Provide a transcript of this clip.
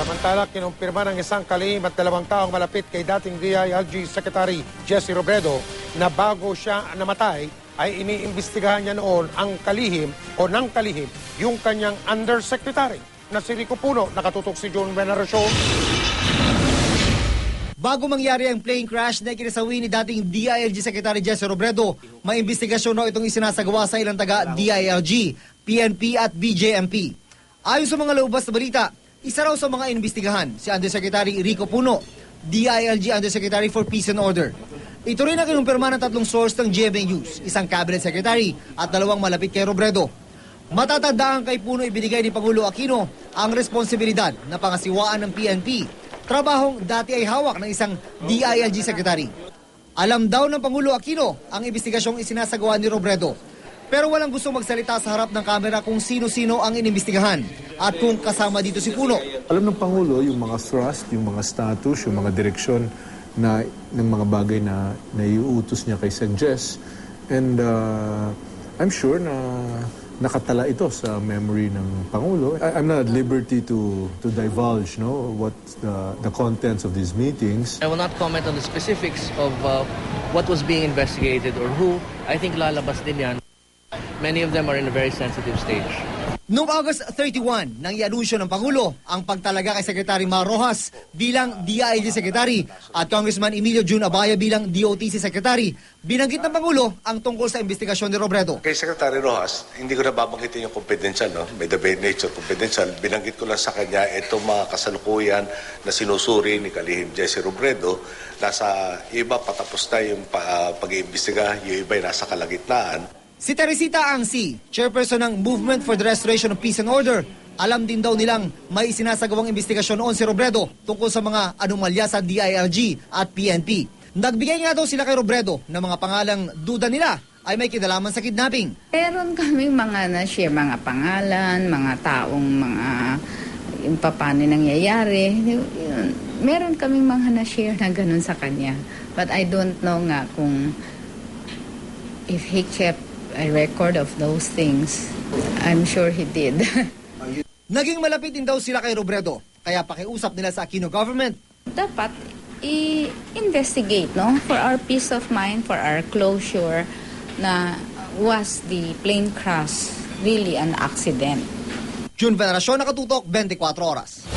Samantala, kinumpirma ng isang kalihim at dalawang taong malapit kay dating DILG Secretary Jesse Robredo na bago siya namatay ay iniimbestigahan niya noon ang kalihim o ng kalihim yung kanyang undersecretary na si Rico Puno. Nakatutok si John Veneracion. Bago mangyari ang plane crash na ikinasawi ni dating DILG Secretary Jesse Robredo, may investigasyon raw itong isinasagawa sa ilang taga DILG, PNP at BJMP. Ayon sa mga laubas na balita, isa raw sa mga inimbestigahan si Undersecretary Rico Puno, DILG Undersecretary for Peace and Order. Ito rin ang kinumpirma ng tatlong source ng GMA News, isang cabinet secretary at dalawang malapit kay Robredo. Matatandaan kay Puno ibinigay ni Pangulo Aquino ang responsibilidad na pangasiwaan ng PNP trabahong dati ay hawak ng isang DILG secretary. Alam daw ng Pangulo Aquino ang investigasyong isinasagawa ni Robredo. Pero walang gustong magsalita sa harap ng kamera kung sino-sino ang inimbestigahan at kung kasama dito si Puno. Alam ng Pangulo yung mga thrust, yung mga status, yung mga direksyon na ng mga bagay na naiutos niya kay Jess. And uh, I'm sure na nakatala ito sa memory ng Pangulo. I, I'm not at liberty to to divulge no what the, the contents of these meetings. I will not comment on the specifics of uh, what was being investigated or who. I think lalabas din yan. Many of them are in a very sensitive stage. Noong August 31, nang ianunsyo ng Pangulo ang pagtalaga kay Secretary Mar Rojas bilang DILG Secretary at Congressman Emilio June Abaya bilang DOTC Secretary, binanggit ng Pangulo ang tungkol sa investigasyon ni Robredo. Kay Secretary Rojas, hindi ko na babanggitin yung confidential, no? May the very nature confidential. Binanggit ko lang sa kanya itong mga kasalukuyan na sinusuri ni Kalihim Jesse Robredo. Nasa iba patapos na yung ah, pag-iimbestiga, yung iba nasa kalagitnaan. Si Teresita Angsi, chairperson ng Movement for the Restoration of Peace and Order, alam din daw nilang may isinasagawang investigasyon noon si Robredo tungkol sa mga anomalya sa DILG at PNP. Nagbigay nga daw sila kay Robredo ng mga pangalang duda nila ay may kinalaman sa kidnapping. Meron kaming mga na-share, mga pangalan, mga taong mga yung pa- paano nangyayari. Meron kaming mga na-share na ganun sa kanya. But I don't know nga kung if he kept a record of those things. I'm sure he did. Naging malapit din daw sila kay Robredo, kaya pakiusap nila sa Aquino government. Dapat i-investigate, no? For our peace of mind, for our closure, na was the plane crash really an accident? June Veneracion, Nakatutok, 24 Oras.